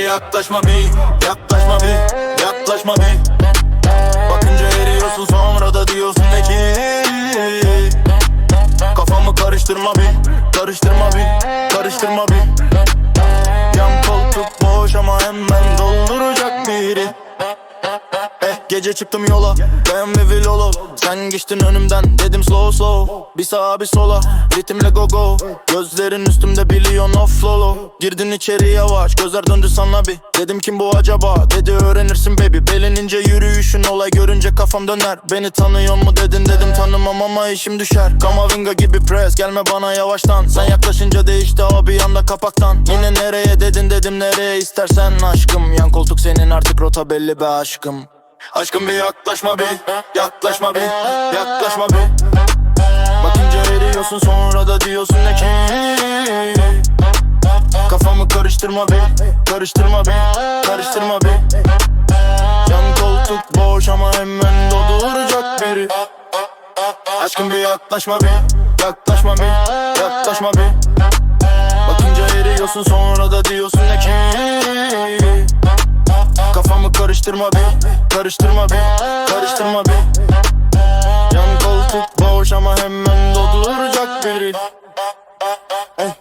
yaklaşma bir Yaklaşma bir Yaklaşma bir. Bakınca eriyorsun sonra da diyorsun ne Kafamı karıştırma bir Karıştırma bir Karıştırma bir gece çıktım yola. Ben ve Vilolo Sen geçtin önümden. Dedim slow slow. Bir sağa bir sola. Ritimle go go. Gözlerin üstümde biliyorsun offlolo Girdin içeri yavaş. Gözler döndü sana bir. Dedim kim bu acaba? Dedi öğrenirsin baby. Belin ince yürüyüşün olay görünce kafam döner. Beni tanıyor mu dedin? Dedim tanımam ama işim düşer. Kamavinga gibi press. Gelme bana yavaştan. Sen yaklaşınca değişti o bir anda kapaktan. Yine nereye dedin? Dedim nereye istersen aşkım. Yan koltuk senin artık rota belli be aşkım Aşkım bir yaklaşma bir Yaklaşma bir Yaklaşma bir. Bakınca eriyorsun sonra da diyorsun ne ki? Kafamı karıştırma bir Karıştırma bir Karıştırma bir. Yan koltuk boş ama hemen dolduracak biri. Aşkım bir yaklaşma bir Yaklaşma bir Yaklaşma bir. Bakınca eriyorsun sonra da diyorsun ne ki? Kafamı karıştırma bir Karıştırma bir Karıştırma bir Yan koltuk boş ama hemen dolduracak biri Ey.